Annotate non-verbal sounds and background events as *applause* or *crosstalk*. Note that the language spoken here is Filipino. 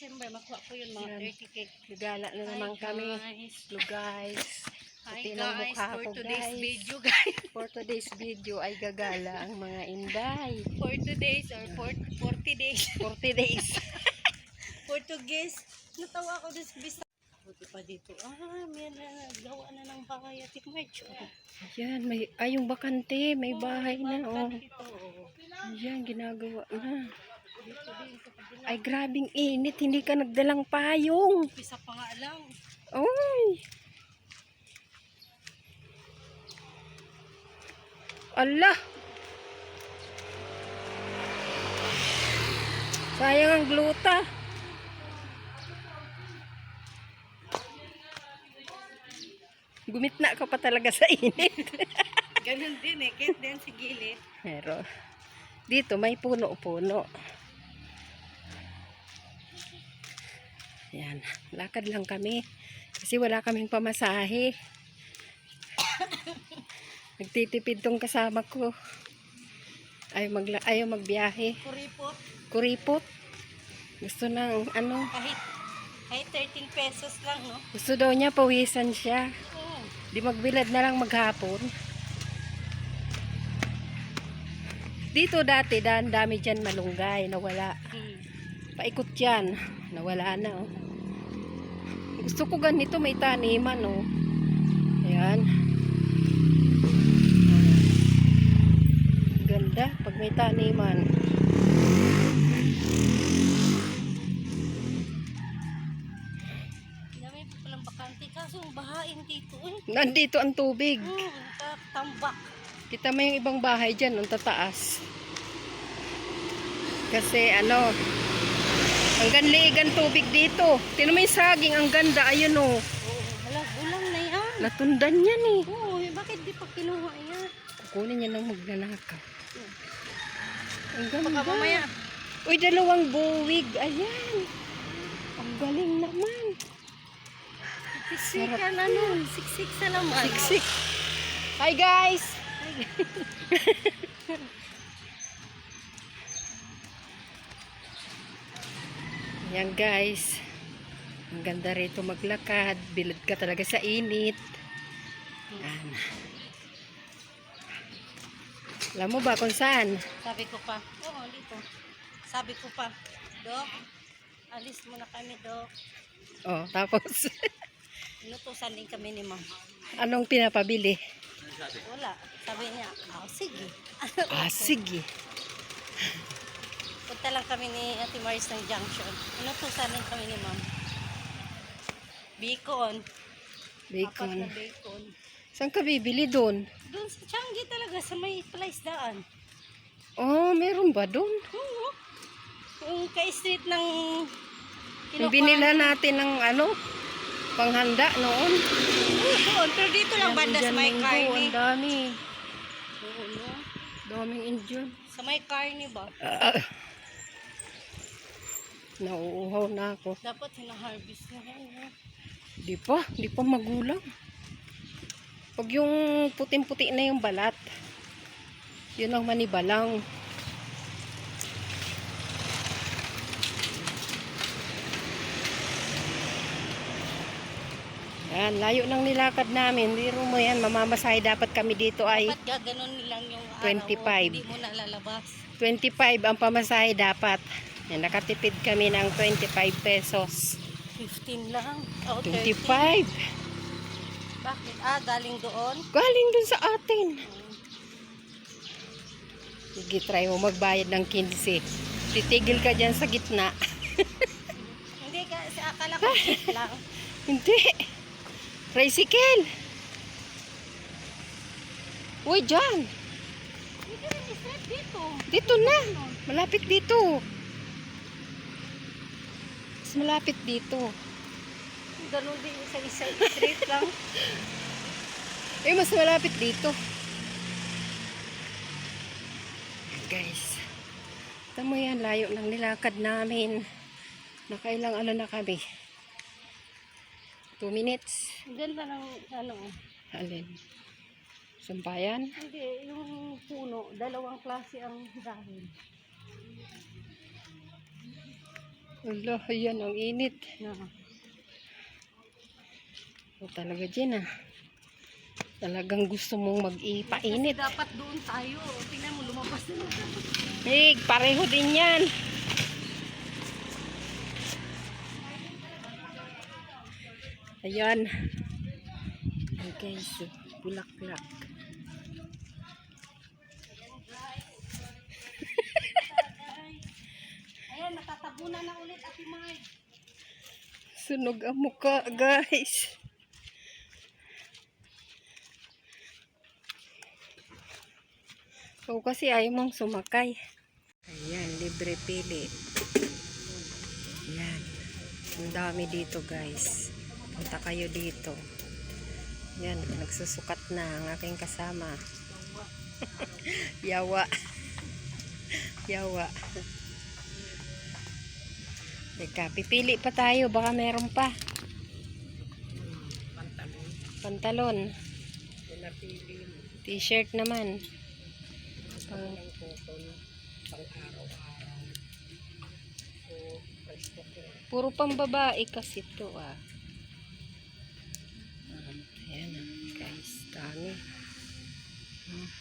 December, makuha ko yun mga Yan. 30k. Gagala na naman Hi, kami. Hello guys. Hi guys, mukha for ko, today's guys. video guys. *laughs* For today's video ay gagala ang mga inday. For today's or for 40 days. *laughs* 40 days. Portuguese. Natawa ko this bisa. Buti pa dito. Ah, may na, gawa na ng bahay at March. Yan, may, ay yung bakante, may bahay na. Oh. Dito. Yan, ginagawa na. Ay, grabing init. Hindi ka nagdalang payong. Pisa pa nga lang. Ay. Allah. Sayang ang gluta. Gumitna ka pa talaga sa init. Ganun din eh. Kahit din sa gilid. Pero dito may puno-puno. Yan, lakad lang kami. Kasi wala kaming pamasahe. Nagtitipid tong kasama ko. Ayaw, magla ayaw magbiyahe. Kuripot. Kuripot. Gusto ng ano, Kahit, kahit 13 pesos lang, no? gusto daw niya pawisan siya. Oo. Di magbilad na lang maghapon. Dito dati, dan dami dyan malunggay, nawala. Hmm. Paikot yan. Nawala na, oh. Gusto ko ganito, may taniman, oh. Ayan. Ganda, pag may taniman. Dami pa palang bakante. Kaso bahain dito, eh. Nandito ang tubig. Hmm, tambak. Kita mo yung ibang bahay dyan, ang tataas. Kasi, ano, ang ganligan tubig dito. Tinan mo yung saging, ang ganda, ayun, oh. Oo, hala, bulang na yan. Natundan yan, eh. Oo, bakit di pa kinuha yan? Kukunin niya ng magnanakaw. Ang Baka ganda. mamaya. Uy, dalawang buwig. Ayan. Ang galing naman. Siksikan, ano? Siksik sa laman. Siksik. Hi, guys. Yan, guys. *laughs* Ang ganda rito maglakad. Bilad ka talaga sa init. Yan. Alam mo ba kung saan? Sabi ko pa. Oo, dito. Sabi ko pa. Dok, alis muna kami, Dok. Oh, tapos, *laughs* Inutusan din kami ni Ma'am. anong pinapabili? Wala. Sabi niya, oh, sige. Ah, *laughs* sige. Punta lang kami ni Ate Maris ng junction. Inutusan din kami ni Ma'am. Bacon. Apat na Bacon. bacon. Saan ka bibili doon? Doon sa Changi talaga, sa may palaisdaan. Oh, meron ba doon? Oo. Yung ka-street ng Yung binila natin ng ano, panghanda noon. Oo, doon. Pero dito lang banda sa may carne. Ang dami. Oo, no? Daming Indian. Sa may carne ba? Ah. Nauuhaw na ako. Dapat hina-harvest na yan. No? Di pa, di pa magulang. Pag yung puting-puti na yung balat, yun ang manibalang. Yan, layo ng nilakad namin. Biro mo yan, mamamasahe dapat kami dito ay Dapat gaganon lang yung araw 25. mo. Hindi mo na lalabas. 25 ang pamasahe dapat. Yan, nakatipid kami ng 25 pesos. 15 lang. Oh, 30. 25. Bakit? Ah, galing doon? Galing dun sa atin. Sige, try mo magbayad ng 15. Titigil ka dyan sa gitna. *laughs* Hindi, kasi akala ko *laughs* lang. Hindi. Tricycle. Uy. Hindi rin straight dito. Dito na. Malapit dito. Mas malapit dito. Ganun din sa isa straight lang. *laughs* Eh, mas malapit dito. Guys. Tamo yan, layo ng nilakad namin. Nakailang ano na kami. 2 minutes. Ganda ng ano. Alin? Sampayan? Hindi, yung puno, dalawang klase ang dahil. Ala, ayan, ang init. Na. O talaga dyan ah. Talagang gusto mong mag-ipainit. Kasi dapat doon tayo. Tingnan mo, lumabas na lang. Eh, pareho din yan. Ayan. Ayan guys, bulaklak. Ayan, natatabunan na ulit, Ate May. Sunog ang mukha, guys. So, kasi ayaw mong sumakay. Ayan, libre pili. Ayan. Ang dami dito, guys. Punta kayo dito. Ayan, nagsusukat na ang aking kasama. *laughs* Yawa. Yawa. Teka, pipili pa tayo. Baka meron pa. Pantalon. T-shirt naman. Pang, puro pang babae kasi to ah. Ayan ah, guys. Dami. Hmm.